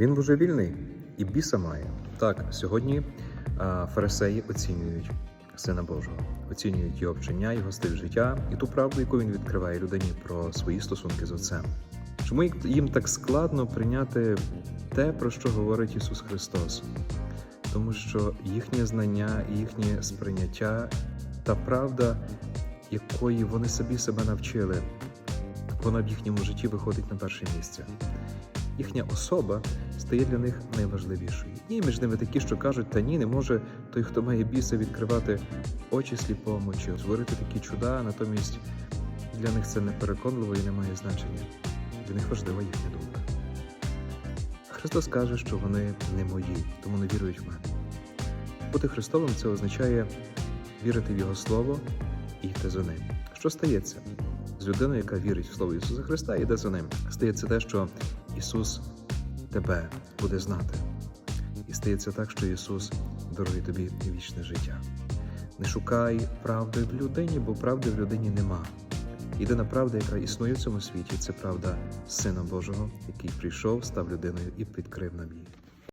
Він божевільний і біса має. Так, сьогодні фарисеї оцінюють Сина Божого, оцінюють його вчення, його стиль життя і ту правду, яку він відкриває людині про свої стосунки з Отцем. Чому їм так складно прийняти те, про що говорить Ісус Христос? Тому що їхнє знання, їхнє сприйняття та правда, якої вони собі себе навчили, вона в їхньому житті виходить на перше місце. Їхня особа стає для них найважливішою. І між ними такі, що кажуть, та ні, не може той, хто має біса, відкривати очі сліпому чи творити такі чуда, натомість для них це не переконливо і не має значення. Для них важлива їхня думка. Христос каже, що вони не мої, тому не вірують в мене. Бути Христовим це означає вірити в Його Слово і йти за ним. Що стається з людиною, яка вірить в Слово Ісуса Христа і йде за ним? Стається те, що Ісус тебе буде знати. І стається так, що Ісус дарує тобі вічне життя. Не шукай правди в людині, бо правди в людині нема. Єдина правда, яка існує в цьому світі, це правда Сина Божого, який прийшов, став людиною і відкрив нам її.